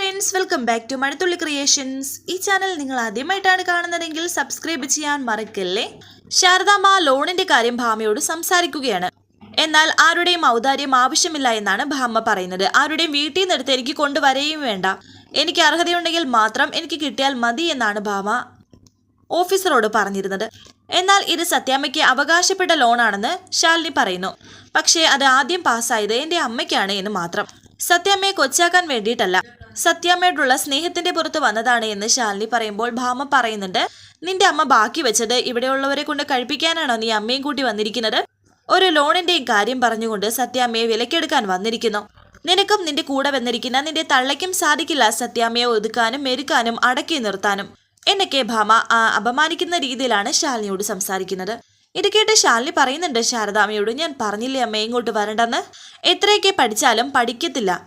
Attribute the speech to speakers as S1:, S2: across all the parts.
S1: Friends welcome back to Mazhathulli creations ഈ channel നിങ്ങൾ ആദ്യമായിട്ടാണ് കാണുന്നതെങ്കിൽ സബ്സ്ക്രൈബ് ചെയ്യാൻ മറക്കല്ലേ? ശാരദാമ്മ ലോണിന്റെ കാര്യം ഭാമയോട് സംസാരിക്കുകയാണ്. എന്നാൽ ആരുടെയും ഔദാര്യം ആവശ്യമില്ല എന്നാണ് ഭാമ പറയുന്നത്. ആരുടെയും വീട്ടിൽ നിന്നെടുത്ത് എനിക്ക് കൊണ്ടുവരെയും വേണ്ട. എനിക്ക് അർഹതയുണ്ടെങ്കിൽ മാത്രം എനിക്ക് കിട്ടിയാൽ മതി എന്നാണ് ഭാമ ഓഫീസറോട് പറഞ്ഞിരുന്നത്. എന്നാൽ ഇത് സത്യാമ്മയ്ക്ക് അവകാശപ്പെട്ട ലോണാണെന്ന് ശാലിനി പറയുന്നു. പക്ഷേ അത് ആദ്യം പാസ്സായത് എന്റെ അമ്മയ്ക്കാണ് എന്ന് മാത്രം. സത്യാമ്മയെ കൊച്ചാക്കാൻ വേണ്ടിയിട്ടല്ല. സത്യാമ്മയോടുള്ള സ്നേഹത്തിന്റെ പുറത്ത് വന്നതാണ് എന്ന് ശാലിനി പറയുമ്പോൾ ഭാമ പറയുന്നുണ്ട് നിന്റെ അമ്മ ബാക്കി വെച്ചത് ഇവിടെയുള്ളവരെ കൊണ്ട് കഴിപ്പിക്കാനാണോ നീ അമ്മയും കൂട്ടി വന്നിരിക്കുന്നത്? ഒരു ലോണിന്റെയും കാര്യം പറഞ്ഞുകൊണ്ട് സത്യാമ്മയെ വിലക്കെടുക്കാൻ വന്നിരിക്കുന്നു. നിനക്കും നിന്റെ കൂടെ വന്നിരിക്കുന്ന നിന്റെ തള്ളയ്ക്കും സാധിക്കില്ല സത്യാമ്മയെ ഒതുക്കാനും മെരുക്കാനും അടക്കി നിർത്താനും എന്നൊക്കെ ഭാമ ആ, അപമാനിക്കുന്ന രീതിയിലാണ് ശാലിനിയോട് സംസാരിക്കുന്നത്. ഇത് കേട്ട് ശാലിനി പറയുന്നുണ്ട് ശാരദാമ്മയോട് ഞാൻ പറഞ്ഞില്ലേ അമ്മ ഇങ്ങോട്ട് വരണ്ടെന്ന്? എത്രയൊക്കെ പഠിച്ചാലും പഠിക്കത്തില്ല.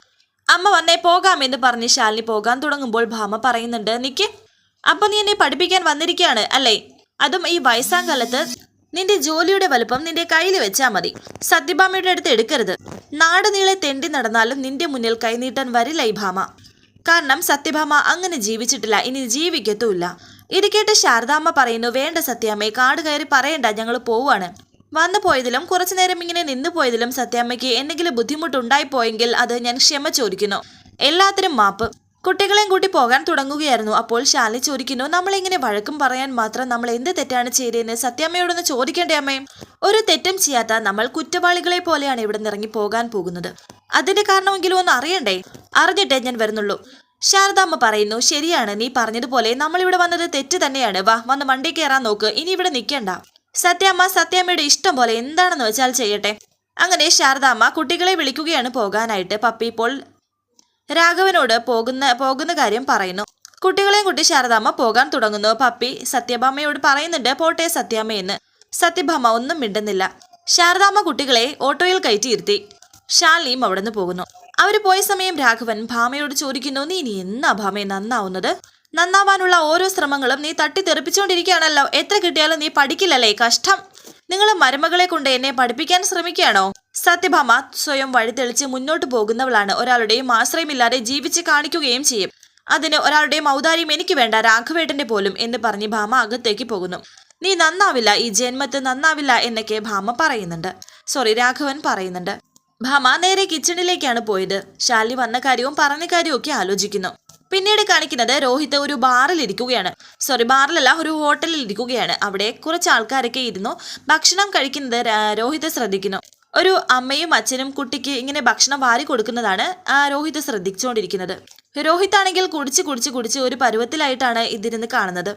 S1: അമ്മ വന്നേ പോകാമെന്ന് പറഞ്ഞ് ശാലിനി പോകാൻ തുടങ്ങുമ്പോൾ ഭാമ പറയുന്നുണ്ട് നിക്ക് അപ്പൊ നീ എന്നെ പഠിപ്പിക്കാൻ വന്നിരിക്കുകയാണ് അല്ലേ? അതും ഈ വയസ്സാം കാലത്ത് നിന്റെ ജോലിയുടെ വലുപ്പം നിന്റെ കയ്യിൽ വെച്ചാ മതി. സത്യഭാമയുടെ അടുത്ത് എടുക്കരുത്. നാട് നീളെ തെണ്ടി നടന്നാലും നിന്റെ മുന്നിൽ കൈനീട്ടാൻ വരില്ല ഈ ഭാമ. കാരണം സത്യഭാമ അങ്ങനെ ജീവിച്ചിട്ടില്ല ഇനി ജീവിക്കത്തുമില്ല. ഇത് കേട്ട് ശാരദാമ്മ പറയുന്നു വേണ്ട സത്യാമ്മയെ കാട് കയറി പറയണ്ട ഞങ്ങൾ പോവാണ്. വന്നു പോയതിലും കുറച്ചു നേരം ഇങ്ങനെ നിന്നു പോയതിലും സത്യാമ്മയ്ക്ക് എന്തെങ്കിലും ബുദ്ധിമുട്ടുണ്ടായിപ്പോയെങ്കിൽ അത് ഞാൻ ക്ഷമ ചോദിക്കുന്നു. എല്ലാത്തിനും മാപ്പ്. കുട്ടികളെയും കൂട്ടി പോകാൻ തുടങ്ങുകയായിരുന്നു. അപ്പോൾ ശാലി ചോദിക്കുന്നു നമ്മളിങ്ങനെ വഴക്കും പറയാൻ മാത്രം നമ്മൾ എന്ത് തെറ്റാണ് ചെയ്തതെന്ന് സത്യാമ്മയോടൊന്ന് ചോദിക്കേണ്ടേ അമ്മേ? ഒരു തെറ്റും ചെയ്യാത്ത നമ്മൾ കുറ്റവാളികളെ പോലെയാണ് ഇവിടെ ഇറങ്ങി പോകാൻ പോകുന്നത്. അതിന്റെ കാരണമെങ്കിലും ഒന്ന് അറിയണ്ടേ? അറിഞ്ഞിട്ടേ ഞാൻ വരുന്നുള്ളൂ. ശാരദാമ്മ പറയുന്നു ശരിയാണ് നീ പറഞ്ഞതുപോലെ നമ്മളിവിടെ വന്നത് തെറ്റ് തന്നെയാണ്. വാ വന്ന് വണ്ടി കയറാൻ നോക്ക്. ഇനി ഇവിടെ നിൽക്കണ്ട. സത്യാമ്മ സത്യാമ്മയുടെ ഇഷ്ടം പോലെ എന്താണെന്ന് വെച്ചാൽ ചെയ്യട്ടെ. അങ്ങനെ ശാരദാമ്മ കുട്ടികളെ വിളിക്കുകയാണ് പോകാനായിട്ട്. പപ്പി ഇപ്പോൾ രാഘവനോട് പോകുന്ന പോകുന്ന കാര്യം പറയുന്നു. കുട്ടികളെയും കുട്ടി ശാരദാമ്മ പോകാൻ തുടങ്ങുന്നു. പപ്പി സത്യഭാമയോട് പറയുന്നുണ്ട് പോട്ടെ സത്യാമ്മയെന്ന് സത്യഭാമ ഒന്നും മിണ്ടുന്നില്ല. ശാരദാമ്മ കുട്ടികളെ ഓട്ടോയിൽ കയറ്റിയിരുത്തി ശാലിനിയും അവിടെ നിന്ന് പോകുന്നു. അവർ പോയ സമയം രാഘവൻ ഭാമയോട് ചോദിക്കുന്നു നീ ഇനി എന്നാ ഭാമയെ നന്നാവുന്നത്? നന്നാവാനുള്ള ഓരോ ശ്രമങ്ങളും നീ തട്ടിത്തെറിപ്പിച്ചുകൊണ്ടിരിക്കുകയാണല്ലോ. എത്ര കിട്ടിയാലും നീ പഠിക്കില്ലല്ലേ കഷ്ടം? നിങ്ങൾ മരുമകളെ കൊണ്ട് എന്നെ പഠിപ്പിക്കാൻ ശ്രമിക്കുകയാണോ? സത്യഭാമ സ്വയം വഴിതെളിച്ച് മുന്നോട്ട് പോകുന്നവളാണ്. ഒരാളുടെയും ആശ്രയമില്ലാതെ ജീവിച്ച് കാണിക്കുകയും ചെയ്യും. അതിന് ഒരാളുടെ ഔദാര്യം എനിക്ക് വേണ്ട രാഘവേട്ടന്റെ പോലും എന്ന് പറഞ്ഞ് ഭാമ അകത്തേക്ക് പോകുന്നു. നീ നന്നാവില്ല ഈ ജന്മത്ത് നന്നാവില്ല എന്നൊക്കെ ഭാമ പറയുന്നുണ്ട്. സോറി രാഘവൻ പറയുന്നുണ്ട്. ഭാമ നേരെ കിച്ചണിലേക്കാണ് പോയത്. ശാലി വന്ന കാര്യവും പറഞ്ഞ കാര്യവും ഒക്കെ ആലോചിക്കുന്നു. പിന്നീട് കാണിക്കുന്നത് രോഹിത് ഒരു ബാറിൽ ഇരിക്കുകയാണ്. സോറി ബാറിലല്ല ഒരു ഹോട്ടലിൽ ഇരിക്കുകയാണ്. അവിടെ കുറച്ച് ആൾക്കാരൊക്കെ ഇരുന്നു. ഭക്ഷണം കഴിക്കുന്നത് രോഹിത് ശ്രദ്ധിക്കുന്നു. ഒരു അമ്മയും അച്ഛനും കുട്ടിക്ക് ഇങ്ങനെ ഭക്ഷണം വാരി കൊടുക്കുന്നതാണ് രോഹിത് ശ്രദ്ധിച്ചുകൊണ്ടിരിക്കുന്നത്. രോഹിത് ആണെങ്കിൽ കുടിച്ച് കുടിച്ച് കുടിച്ച് ഒരു പരുവത്തിലായിട്ടാണ് ഇതിരുന്ന് കാണുന്നത്.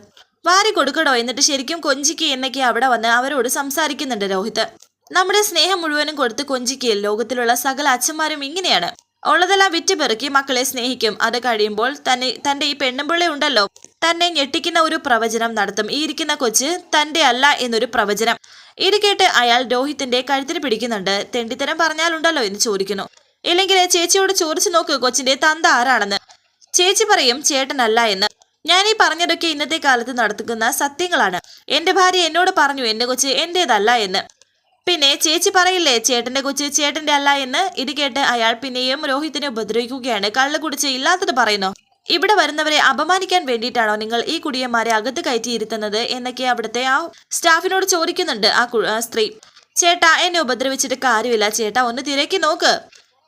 S1: വാരി കൊടുക്കടോ? എന്നിട്ട് ശരിക്കും കൊഞ്ചിക്ക് എന്നൊക്കെ അവിടെ വന്ന് അവരോട് സംസാരിക്കുന്നുണ്ട് രോഹിത്. നമ്മുടെ സ്നേഹം മുഴുവനും കൊടുത്ത് കൊഞ്ചിക്ക്. ലോകത്തിലുള്ള സകല അച്ഛന്മാരും ഇങ്ങനെയാണ്. ഉള്ളതെല്ലാം വിറ്റ് പെറുക്കി മക്കളെ സ്നേഹിക്കും. അത് കഴിയുമ്പോൾ തന്നെ തന്റെ ഈ പെണ്ണുമ്പിള്ളി ഉണ്ടല്ലോ. തന്നെ ഞെട്ടിക്കുന്ന ഒരു പ്രവചനം നടത്തും. ഈ ഇരിക്കുന്ന കൊച്ച് തന്റെ അല്ല എന്നൊരു പ്രവചനം. ഇത് കേട്ട് അയാൾ രോഹിത്തിന്റെ കഴുത്തിന് പിടിക്കുന്നുണ്ട്. തെണ്ടിത്തരം പറഞ്ഞാലുണ്ടല്ലോ എന്ന് ചോദിക്കുന്നു. ഇല്ലെങ്കിൽ ചേച്ചിയോട് ചോദിച്ചു നോക്ക് കൊച്ചിന്റെ തന്ത ആരാണെന്ന്. ചേച്ചി പറയും ചേട്ടനല്ല എന്ന്. ഞാൻ ഈ പറഞ്ഞതൊക്കെ ഇന്നത്തെ കാലത്ത് നടത്തുന്ന സത്യങ്ങളാണ്. എന്റെ ഭാര്യ എന്നോട് പറഞ്ഞു എന്റെ കൊച്ച് എന്റേതല്ല എന്ന്. പിന്നെ ചേച്ചി പറയില്ലേ ചേട്ടന്റെ കൊച്ച് ചേട്ടന്റെ അല്ല എന്ന്? ഇത് കേട്ട് അയാൾ പിന്നെയും രോഹിത്തിനെ ഉപദ്രവിക്കുകയാണ്. കള്ളു കുടിച്ച് ഇല്ലാത്തത് പറയുന്നു. ഇവിടെ വരുന്നവരെ അപമാനിക്കാൻ വേണ്ടിയിട്ടാണോ നിങ്ങൾ ഈ കുടിയന്മാരെ അകത്ത് കയറ്റിയിരുത്തുന്നത് എന്നൊക്കെ അവിടുത്തെ ആ സ്റ്റാഫിനോട് ചോദിക്കുന്നുണ്ട് ആ സ്ത്രീ. ചേട്ടാ എന്നെ ഉപദ്രവിച്ചിട്ട് കാര്യമില്ല. ചേട്ടാ ഒന്ന് തിരക്കി നോക്ക്.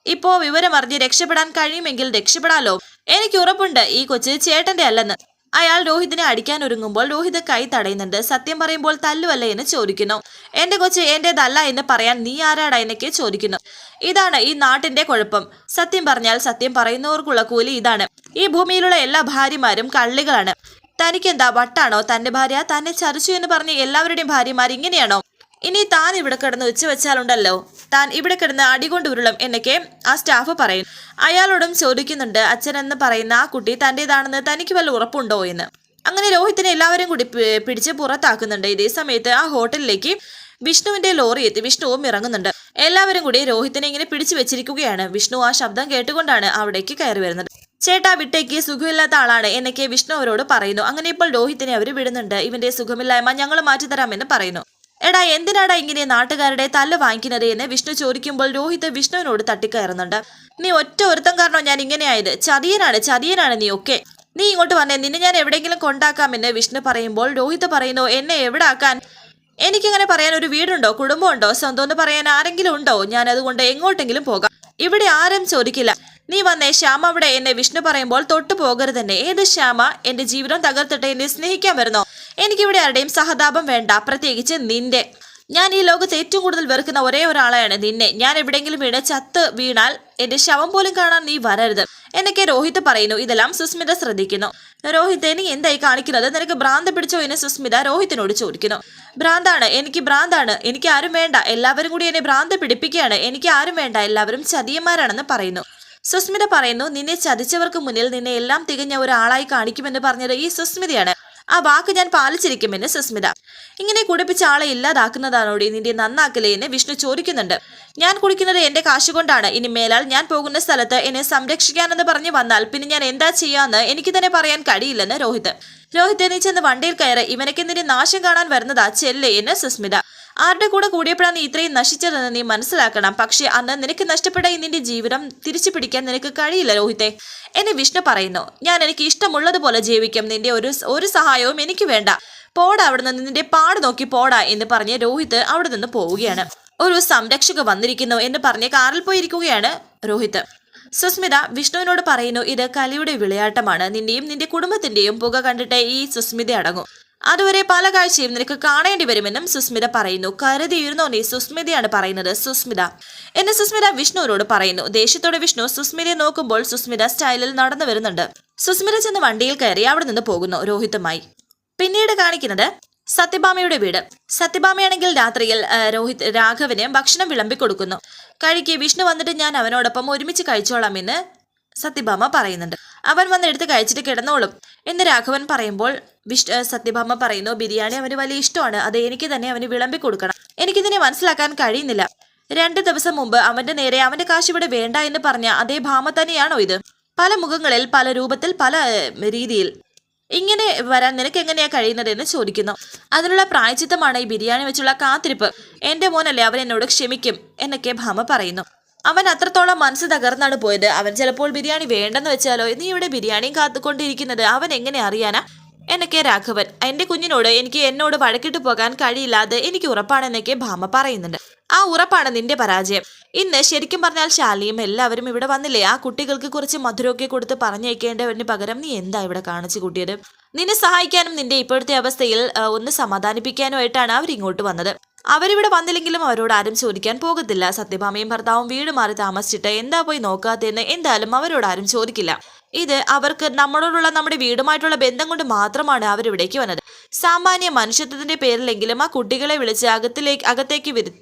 S1: ഇപ്പോ വിവരം അറിഞ്ഞ് രക്ഷപ്പെടാൻ കഴിയുമെങ്കിൽ രക്ഷപ്പെടാലോ. എനിക്ക് ഉറപ്പുണ്ട് ഈ കൊച്ച് ചേട്ടന്റെ അല്ലെന്ന്. അയാൾ രോഹിതിനെ അടിക്കാൻ ഒരുങ്ങുമ്പോൾ രോഹിത് കൈ തടയുന്നുണ്ട്. സത്യം പറയുമ്പോൾ തല്ലുവല്ല എന്ന് ചോദിക്കുന്നു. എന്റെ കൊച്ച് എന്റേതല്ല എന്ന് പറയാൻ നീ ആരാടാ എന്നൊക്കെ ചോദിക്കുന്നു. ഇതാണ് ഈ നാട്ടിന്റെ കുഴപ്പം. സത്യം പറഞ്ഞാൽ സത്യം പറയുന്നവർക്കുള്ള കൂലി ഇതാണ്. ഈ ഭൂമിയിലുള്ള എല്ലാ ഭാര്യമാരും കള്ളികളാണ്. തനിക്കെന്താ വട്ടാണോ? തന്റെ ഭാര്യ? തന്നെ ചതിച്ചു എന്ന് പറഞ്ഞ് എല്ലാവരുടെയും ഭാര്യമാർ ഇങ്ങനെയാണോ? ഇനി താൻ ഇവിടെ കിടന്ന് ഉച്ച വെച്ചാലുണ്ടല്ലോ. താൻ ഇവിടെ കിടന്ന് അടികൊണ്ട് ഉരുളും എന്നൊക്കെ ആ സ്റ്റാഫ് പറയും. അയാളോടും ചോദിക്കുന്നുണ്ട് അച്ഛൻ എന്ന് പറയുന്ന ആ കുട്ടി തന്റെതാണെന്ന് തനിക്ക് വല്ല ഉറപ്പുണ്ടോ എന്ന്? അങ്ങനെ രോഹിത്തിനെ എല്ലാവരും കൂടി പിടിച്ച് പുറത്താക്കുന്നുണ്ട്. ഇതേ സമയത്ത് ആ ഹോട്ടലിലേക്ക് വിഷ്ണുവിന്റെ ലോറി എത്തി. വിഷ്ണുവും ഇറങ്ങുന്നുണ്ട്. എല്ലാവരും കൂടി രോഹിത്തിനെ ഇങ്ങനെ പിടിച്ചു വെച്ചിരിക്കുകയാണ്. വിഷ്ണു ആ ശബ്ദം കേട്ടുകൊണ്ടാണ് അവിടേക്ക് കയറി വരുന്നത്. ചേട്ടാ വിട്ടേക്ക്. സുഖമില്ലാത്ത ആളാണ്. എന്നൊക്കെ വിഷ്ണു അവരോട് പറയുന്നു. അങ്ങനെ ഇപ്പോൾ രോഹിത്തിനെ അവർ വിടുന്നുണ്ട്. ഇവന്റെ സുഖമില്ലായ്മ ഞങ്ങൾ മാറ്റിത്തരാമെന്ന് പറയുന്നു. എടാ എന്തിനാടാ ഇങ്ങനെ നാട്ടുകാരുടെ തല്ല് വാങ്ങിക്കുന്നത് എന്ന് വിഷ്ണു ചോദിക്കുമ്പോൾ രോഹിത് വിഷ്ണുവിനോട് തട്ടിക്കയറുന്നുണ്ട്. നീ ഒറ്റ ഒരുത്തം കാരണം ഞാൻ ഇങ്ങനെയായത് ചതിയനാണ് ചതിയനാണ് നീ ഒക്കെ. നീ ഇങ്ങോട്ട് വന്നേ നിന്നെ ഞാൻ എവിടെയെങ്കിലും കൊണ്ടാക്കാമെന്ന് വിഷ്ണു പറയുമ്പോൾ രോഹിത് പറയുന്നു എന്നെ എവിടെ ആക്കാൻ എനിക്കിങ്ങനെ പറയാൻ ഒരു വീടുണ്ടോ? കുടുംബമുണ്ടോ? സ്വന്തം എന്ന് പറയാൻ ആരെങ്കിലും ഉണ്ടോ? ഞാൻ അതുകൊണ്ട് എങ്ങോട്ടെങ്കിലും പോകാം. ഇവിടെ ആരും ചോദിക്കില്ല. നീ വന്നേ ശ്യാമ അവിടെ എന്നെ വിഷ്ണു പറയുമ്പോൾ തൊട്ടു പോകരുതെന്നെ. ഏത് ശ്യാമ? എന്റെ ജീവിതം തകർത്തിട്ട് എന്നെ സ്നേഹിക്കാൻ വരുന്നോ? എനിക്കിവിടെ ആരുടെയും സഹതാപം വേണ്ട പ്രത്യേകിച്ച് നിന്റെ. ഞാൻ ഈ ലോകത്ത് ഏറ്റവും കൂടുതൽ വെറുക്കുന്ന ഒരേ ഒരാളെയാണ് നിന്നെ. ഞാൻ എവിടെയെങ്കിലും വീണ് ചത്ത് വീണാൽ എന്റെ ശവം പോലും കാണാൻ നീ വരരുത്. എന്നൊക്കെ രോഹിത് പറയുന്നു. ഇതെല്ലാം സുസ്മിത ശ്രദ്ധിക്കുന്നു. രോഹിത് നീ എന്തായി കാണിക്കുന്നത്? നിനക്ക് ഭ്രാന്ത് പിടിച്ചോ എന്ന് സുസ്മിത രോഹിത്തിനോട് ചോദിക്കുന്നു. ഭ്രാന്താണ്. എനിക്ക് ഭ്രാന്താണ്. എനിക്ക് ആരും വേണ്ട. എല്ലാവരും കൂടി എന്നെ ഭ്രാന്ത് പിടിപ്പിക്കുകയാണ്. എനിക്ക് ആരും വേണ്ട. എല്ലാവരും ചതിയന്മാരാണെന്ന് പറയുന്നു. സുസ്മിത പറയുന്നു നിന്നെ ചതിച്ചവർക്ക് മുന്നിൽ നിന്നെ എല്ലാം തികഞ്ഞ ഒരാളായി കാണിക്കുമെന്ന് പറഞ്ഞത് ഈ സുസ്മിതയാണ്. ആ വാക്ക് ഞാൻ പാലിച്ചിരിക്കുമെന്ന് സുസ്മിത. ഇങ്ങനെ കുടിപ്പിച്ച ആളെ ഇല്ലാതാക്കുന്നതാണോടി നിന്റെ നന്നാക്കലേ എന്ന് വിഷ്ണു ചോദിക്കുന്നുണ്ട്. ഞാൻ കുടിക്കുന്നത് എന്റെ കാശ് കൊണ്ടാണ് ഇനി മേലാൽ ഞാൻ പോകുന്ന സ്ഥലത്ത് എന്നെ സംരക്ഷിക്കാനെന്ന് പറഞ്ഞു വന്നാൽ പിന്നെ ഞാൻ എന്താ ചെയ്യാന്ന് എനിക്ക് തന്നെ പറയാൻ കഴിയില്ലെന്ന് രോഹിത്. രോഹിത് നീ ചെന്ന് വണ്ടിയിൽ കയറി. ഇവനക്കെന്തിന് നാശം കാണാൻ വരുന്നതാ ചെല്ലേ എന്ന് സുസ്മിത. ആരുടെ കൂടെ കൂടിയപ്പോഴാണ് നീ ഇത്രയും നശിച്ചതെന്ന് നീ മനസ്സിലാക്കണം. പക്ഷേ അന്ന് നിനക്ക് നഷ്ടപ്പെട്ട നിന്റെ ജീവിതം തിരിച്ചു പിടിക്കാൻ നിനക്ക് കഴിയില്ല രോഹിത്തെ. എന്നെ വിഷ്ണു പറയുന്നു. ഞാൻ എനിക്ക് ഇഷ്ടമുള്ളതുപോലെ ജീവിക്കും. നിന്റെ ഒരു ഒരു സഹായവും എനിക്ക് വേണ്ട. പോടാ അവിടെ നിന്ന് നിന്റെ പാട് നോക്കി പോടാ എന്ന് പറഞ്ഞ് രോഹിത് അവിടെ നിന്ന് പോവുകയാണ്. ഒരു സംരക്ഷക വന്നിരിക്കുന്നു എന്ന് പറഞ്ഞ് കാറിൽ പോയിരിക്കുകയാണ് രോഹിത്. സുസ്മിത വിഷ്ണുവിനോട് പറയുന്നു ഇത് കലിയുടെ വിളയാട്ടമാണ്. നിന്റെയും നിന്റെ കുടുംബത്തിന്റെയും പുക കണ്ടിട്ട് ഈ സുസ്മിത അടങ്ങും. അതുവരെ പല കാഴ്ചയും നിനക്ക് കാണേണ്ടി വരുമെന്നും സുസ്മിത പറയുന്നു. കരുതിയിരുന്നോ നീ സുസ്മിതയാണ് പറയുന്നത്? സുസ്മിത. എന്ന് സുസ്മിത വിഷ്ണുവിനോട് പറയുന്നു. ദേഷ്യത്തോടെ വിഷ്ണു സുസ്മിതയെ നോക്കുമ്പോൾ സുസ്മിത സ്റ്റൈലിൽ നടന്നു വരുന്നുണ്ട്. സുസ്മിത ചെന്ന് വണ്ടിയിൽ കയറി അവിടെ നിന്ന് പോകുന്നു രോഹിത്തുമായി. പിന്നീട് കാണിക്കുന്നത് സത്യഭാമയുടെ വീട്. സത്യഭാമയാണെങ്കിൽ രാത്രിയിൽ രോഹിത് രാഘവന് ഭക്ഷണം വിളമ്പി കൊടുക്കുന്നു കഴിക്ക് വിഷ്ണു വന്നിട്ട് ഞാൻ അവനോടൊപ്പം ഒരുമിച്ച് കഴിച്ചോളാം എന്ന് സത്യഭാമ പറയുന്നുണ്ട്. അവൻ വന്ന് എടുത്ത് കഴിച്ചിട്ട് കിടന്നോളും. എന്ന് രാഘവൻ പറയുമ്പോൾ വിഷ്ണു ആ, സത്യഭാമ പറയുന്നു ബിരിയാണി അവന് വലിയ ഇഷ്ടമാണ്. അത് എനിക്ക് തന്നെ അവന് വിളമ്പി കൊടുക്കണം. എനിക്കിതിനെ മനസ്സിലാക്കാൻ കഴിയുന്നില്ല. രണ്ട് ദിവസം മുമ്പ് അവന്റെ നേരെ അവന്റെ കാശ് ഇവിടെ വേണ്ട എന്ന് പറഞ്ഞ അതേ ഭാമ തന്നെയാണോ ഇത്? പല മുഖങ്ങളിൽ പല രൂപത്തിൽ പല രീതിയിൽ. ഇങ്ങനെ വരാൻ നിനക്ക് എങ്ങനെയാ കഴിയുന്നത് എന്ന് ചോദിക്കുന്നു. അതിനുള്ള പ്രായച്ചിത്തമാണ് ഈ ബിരിയാണി വെച്ചുള്ള കാത്തിരിപ്പ്. എന്റെ മോനല്ലേ അവൻ എന്നോട് ക്ഷമിക്കും എന്നൊക്കെ ഭാമ പറയുന്നു. അവൻ അത്രത്തോളം മനസ്സ് തകർന്നാണ് പോയത്. അവൻ ചിലപ്പോൾ ബിരിയാണി വേണ്ടെന്ന് വെച്ചാലോ നീ ഇവിടെ ബിരിയാണിയും കാത്തുകൊണ്ടിരിക്കുന്നത്. അവൻ എങ്ങനെ അറിയാനാ? എന്നൊക്കെ രാഘവൻ എന്റെ കുഞ്ഞിനോട് എനിക്ക് എന്നോട് വഴക്കിട്ട് പോകാൻ കഴിയില്ലാതെ എനിക്ക് ഉറപ്പാണെന്നൊക്കെ ഭാമ പറയുന്നുണ്ട്. ആ ഉറപ്പാണ് നിന്റെ പരാജയം. ഇന്ന് ശരിക്കും പറഞ്ഞാൽ ശാലിയും എല്ലാവരും ഇവിടെ വന്നില്ലേ? ആ കുട്ടികൾക്ക് കുറച്ച് മധുരമൊക്കെ കൊടുത്ത് പറഞ്ഞയക്കേണ്ടവന് പകരം നീ എന്താ ഇവിടെ കാണിച്ചു കൂട്ടിയത്? നിന്നെ സഹായിക്കാനും നിന്റെ ഇപ്പോഴത്തെ അവസ്ഥയിൽ ഒന്ന് സമാധാനിപ്പിക്കാനുമായിട്ടാണ് അവർ ഇങ്ങോട്ട് വന്നത്. അവരിവിടെ വന്നില്ലെങ്കിലും അവരോട് ആരും ചോദിക്കാൻ പോകത്തില്ല. സത്യഭാമയും ഭർത്താവും വീട് മാറി താമസിച്ചിട്ട് എന്താ പോയി നോക്കാത്തതെന്ന് എന്തായാലും അവരോട് ആരും ചോദിക്കില്ല. ഇത് അവർക്ക് നമ്മളോടുള്ള നമ്മുടെ വീടുമായിട്ടുള്ള ബന്ധം കൊണ്ട് മാത്രമാണ് അവരിവിടേക്ക് വന്നത്. സാമാന്യ മനുഷ്യത്വത്തിന്റെ പേരിലെങ്കിലും ആ കുട്ടികളെ വിളിച്ച് അകത്തിലേക്ക് അകത്തേക്ക് വിരു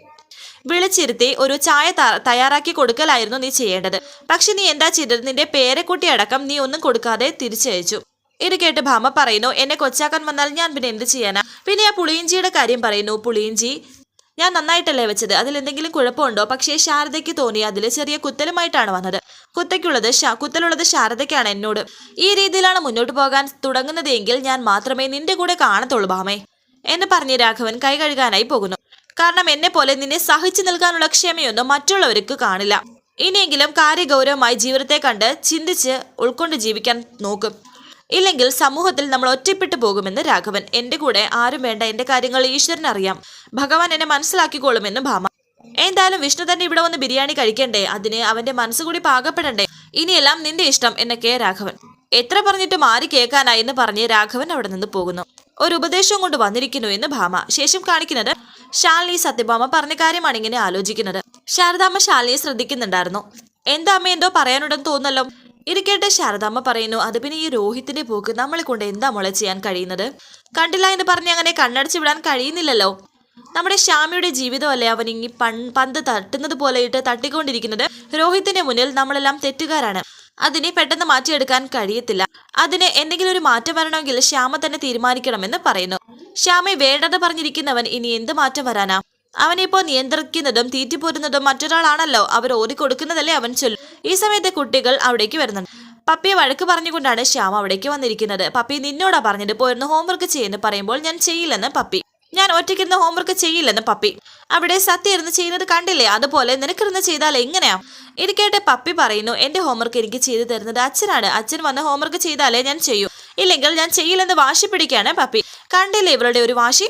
S1: വിളിച്ചിരുത്തി ഒരു ചായ തയ്യാറാക്കി കൊടുക്കലായിരുന്നു നീ ചെയ്യേണ്ടത്. പക്ഷെ നീ എന്താ ചെയ്തത്? നിന്റെ പേരക്കുട്ടി അടക്കം നീ ഒന്നും കൊടുക്കാതെ തിരിച്ചയച്ചു. ഇത് കേട്ട് ഭാമ പറയുന്നു എന്നെ കൊച്ചാക്കാൻ വന്നാൽ ഞാൻ പിന്നെ എന്ത് ചെയ്യാനാ? പിന്നെ ആ പുളിയിഞ്ചിയുടെ കാര്യം പറയുന്നു പുളിയിഞ്ചി ഞാൻ നന്നായിട്ടല്ലേ വെച്ചത്. അതിൽ എന്തെങ്കിലും കുഴപ്പമുണ്ടോ? പക്ഷേ ശാരദയ്ക്ക് തോന്നി അതിൽ ചെറിയ കുത്തലുമായിട്ടാണ് വന്നത്. കുത്തയ്ക്കുള്ളത് കുത്തലുള്ളത് ശാരദയ്ക്കാണ് എന്നോട്. ഈ രീതിയിലാണ് മുന്നോട്ട് പോകാൻ തുടങ്ങുന്നതെങ്കിൽ ഞാൻ മാത്രമേ നിന്റെ കൂടെ കാണത്തുള്ളൂ ബാമേ എന്ന് പറഞ്ഞ് രാഘവൻ കൈ കഴുകാനായി പോകുന്നു. കാരണം എന്നെ പോലെ നിന്നെ സഹിച്ചു നിൽക്കാനുള്ള ക്ഷമയൊന്നും മറ്റുള്ളവർക്ക് കാണില്ല. ഇനിയെങ്കിലും കാര്യഗൗരവമായി ജീവിതത്തെ കണ്ട് ചിന്തിച്ച് ഉൾക്കൊണ്ട് ജീവിക്കാൻ നോക്കും. ഇല്ലെങ്കിൽ സമൂഹത്തിൽ നമ്മൾ ഒറ്റപ്പെട്ടു പോകുമെന്ന് രാഘവൻ. എന്റെ കൂടെ ആരും വേണ്ട എന്റെ കാര്യങ്ങൾ ഈശ്വരൻ അറിയാം ഭഗവാൻ എന്നെ മനസ്സിലാക്കിക്കോളുമെന്ന് ഭാമ. എന്തായാലും വിഷ്ണു തന്നെ ഇവിടെ വന്ന് ബിരിയാണി കഴിക്കണ്ടേ? അതിന് അവന്റെ മനസ്സുകൂടി പാകപ്പെടണ്ടേ? ഇനിയെല്ലാം നിന്റെ ഇഷ്ടം എന്നൊക്കെ രാഘവൻ. എത്ര പറഞ്ഞിട്ട് മാറി കേൾക്കാനായി എന്ന് പറഞ്ഞ് രാഘവൻ അവിടെ നിന്ന് പോകുന്നു. ഒരു ഉപദേശം കൊണ്ട് വന്നിരിക്കുന്നു എന്ന് ഭാമ. ശേഷം കാണിക്കുന്നത് ശാലിനി സത്യഭാമ പറഞ്ഞ കാര്യമാണ് ഇങ്ങനെ ആലോചിക്കുന്നത്. ശാരദാമ്മ ശാലിനിയെ ശ്രദ്ധിക്കുന്നുണ്ടായിരുന്നു. എന്താ അമ്മ എന്തോ പറയാനുണ്ടെന്ന് തോന്നല്ലോ ഇത് കേട്ട് ശാരദാമ്മ പറയുന്നു അത് പിന്നെ ഈ രോഹിത്തിന്റെ പോക്ക് നമ്മളെ കൊണ്ട് എന്താ മോളെ ചെയ്യാൻ കഴിയുന്നത്? കണ്ടില്ല എന്ന് പറഞ്ഞ് അങ്ങനെ കണ്ണടച്ച് വിടാൻ കഴിയുന്നില്ലല്ലോ. നമ്മുടെ ശ്യാമിയുടെ ജീവിതമല്ലേ അവൻ ഇങ്ങി പന്ത് തട്ടുന്നത് പോലെ ഇട്ട് തട്ടിക്കൊണ്ടിരിക്കുന്നത്? രോഹിത്തിന്റെ മുന്നിൽ നമ്മളെല്ലാം തെറ്റുകാരാണ്. അതിനെ പെട്ടെന്ന് മാറ്റിയെടുക്കാൻ കഴിയത്തില്ല. അതിന് എന്തെങ്കിലും ഒരു മാറ്റം വരണമെങ്കിൽ ശ്യാമ തന്നെ തീരുമാനിക്കണമെന്ന് പറയുന്നു. ശ്യാമെ വേണ്ടത് പറഞ്ഞിരിക്കുന്നവൻ ഇനി എന്ത് മാറ്റം വരാനാ? അവനിപ്പോ നിയന്ത്രിക്കുന്നതും തീറ്റിപ്പോരുന്നതും മറ്റൊരാളാണല്ലോ. അവർ ഓടിക്കൊടുക്കുന്നതല്ലേ അവൻ ചൊല്ലും. ഈ സമയത്ത് കുട്ടികൾ അവിടേക്ക് വരുന്നുണ്ട്. പപ്പിയെ വഴക്ക് പറഞ്ഞുകൊണ്ടാണ് ശ്യാം അവിടേക്ക് വന്നിരിക്കുന്നത്. പപ്പി നിന്നോടാ പറഞ്ഞിട്ട് പോയിരുന്നു ഹോംവർക്ക് ചെയ്യുന്നു പറയുമ്പോൾ ഞാൻ ചെയ്യില്ലെന്ന് പപ്പി. ഞാൻ ഒറ്റയ്ക്കിരുന്ന് ഹോംവർക്ക് ചെയ്യില്ലെന്ന് പപ്പി. അവിടെ സത്യ ഇരുന്ന് ചെയ്യുന്നത് കണ്ടില്ലേ? അതുപോലെ നിനക്കിരുന്ന് ചെയ്താൽ എങ്ങനെയാ? ഇത് കേട്ട് പപ്പി പറയുന്നു എന്റെ ഹോംവർക്ക് എനിക്ക് ചെയ്തു തരുന്നത് അച്ഛനാണ്. അച്ഛൻ വന്ന് ഹോംവർക്ക് ചെയ്താലേ ഞാൻ ചെയ്യൂ. ഇല്ലെങ്കിൽ ഞാൻ ചെയ്യില്ലെന്ന് വാശി പിടിക്കുകയാണ് പപ്പി. കണ്ടില്ലേ ഇവളുടെ ഒരു വാശി?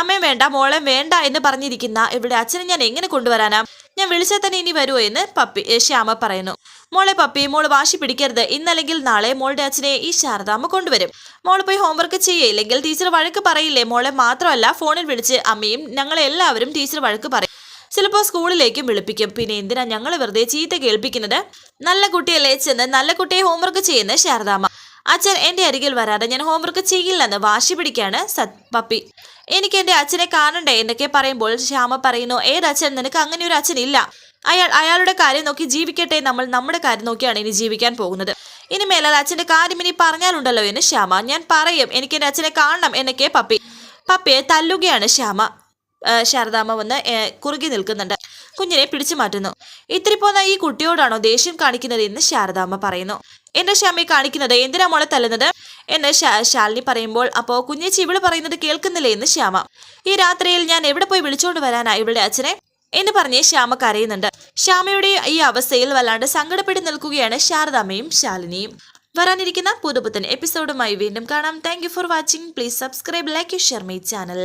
S1: അമ്മയും വേണ്ട മോളെ വേണ്ട എന്ന് പറഞ്ഞിരിക്കുന്ന ഇവിടെ അച്ഛനെ ഞാൻ എങ്ങനെ കൊണ്ടുവരാനാ? ഞാൻ വിളിച്ചാൽ തന്നെ ഇനി വരുമോ എന്ന് പപ്പി ശ്യാമ പറയുന്നു. മോളെ പപ്പി മോൾ വാശി പിടിക്കരുത്. ഇന്നല്ലെങ്കിൽ നാളെ മോളുടെ അച്ഛനെ ഈ ശാരദാമ്മ കൊണ്ടുവരും. മോൾ പോയി ഹോംവർക്ക് ചെയ്യേ. ഇല്ലെങ്കിൽ ടീച്ചർ വഴക്ക് പറയില്ലേ? മോളെ മാത്രമല്ല ഫോണിൽ വിളിച്ച് അമ്മയും ഞങ്ങളെല്ലാവരും ടീച്ചർ വഴക്ക് പറയും. ചിലപ്പോൾ സ്കൂളിലേക്കും വിളിപ്പിക്കും. പിന്നെ എന്തിനാ ഞങ്ങൾ വെറുതെ ചീത്ത കേൾപ്പിക്കുന്നത്? നല്ല കുട്ടിയല്ലേ ചെന്ന് നല്ല കുട്ടിയെ ഹോംവർക്ക് ചെയ്യുന്ന ശാരദാമ്മ അച്ഛൻ എന്റെ അരികിൽ വരാതെ ഞാൻ ഹോംവർക്ക് ചെയ്യില്ലെന്ന് വാശി പിടിക്കാണ് സത് പപ്പി. എനിക്ക് എന്റെ അച്ഛനെ കാണണ്ടേ എന്നൊക്കെ പറയുമ്പോൾ ശ്യാമ പറയുന്നു ഏതച്ഛൻ നിനക്ക് അങ്ങനെ ഒരു അച്ഛൻ ഇല്ല. അയാൾ അയാളുടെ കാര്യം നോക്കി ജീവിക്കട്ടെ നമ്മൾ നമ്മുടെ കാര്യം നോക്കിയാണ് ഇനി ജീവിക്കാൻ പോകുന്നത്. ഇനി മേലാൽ അച്ഛന്റെ കാര്യം ഇനി പറഞ്ഞാലുണ്ടല്ലോ എന്ന് ശ്യാമ. ഞാൻ പറയും എനിക്ക് എന്റെ അച്ഛനെ കാണണം എന്നൊക്കെ പപ്പി. പപ്പിയെ തല്ലുകയാണ് ശ്യാമ. ശാരദാമ്മ വന്ന് കുറുകി നിൽക്കുന്നുണ്ട്. കുഞ്ഞിനെ പിടിച്ചു മാറ്റുന്നു. ഇത്തിരി പോന്ന ഈ കുട്ടിയോടാണോ ദേഷ്യം കാണിക്കുന്നത്? എന്ന് ശാരദാമ്മ പറയുന്നു. എന്റെ ശ്യാമി കാണിക്കുന്നത്? എന്തിനാ മോളെ തല്ലുന്നത്? എന്ന് ശാലിനി പറയുമ്പോൾ അപ്പോ കുഞ്ഞേച്ചി ഇവൾ പറയുന്നത് കേൾക്കുന്നില്ലേ? എന്ന് ശ്യാമ. ഈ രാത്രിയിൽ ഞാൻ എവിടെ പോയി വിളിച്ചോണ്ട് വരാനാ ഇവളുടെ അച്ഛനെ? എന്ന് പറഞ്ഞ് ശ്യാമ കരയുന്നുണ്ട്. ശ്യാമയുടെ ഈ അവസ്ഥയിൽ വല്ലാണ്ട് സങ്കടപ്പെട്ട് നിൽക്കുകയാണ് ശാരദാമ്മയും ശാലിനിയും. വരാനിരിക്കുന്ന പുതുപുത്തൻ എപ്പിസോഡുമായി വീണ്ടും കാണാം. Thank for watching please subscribe like you share my channel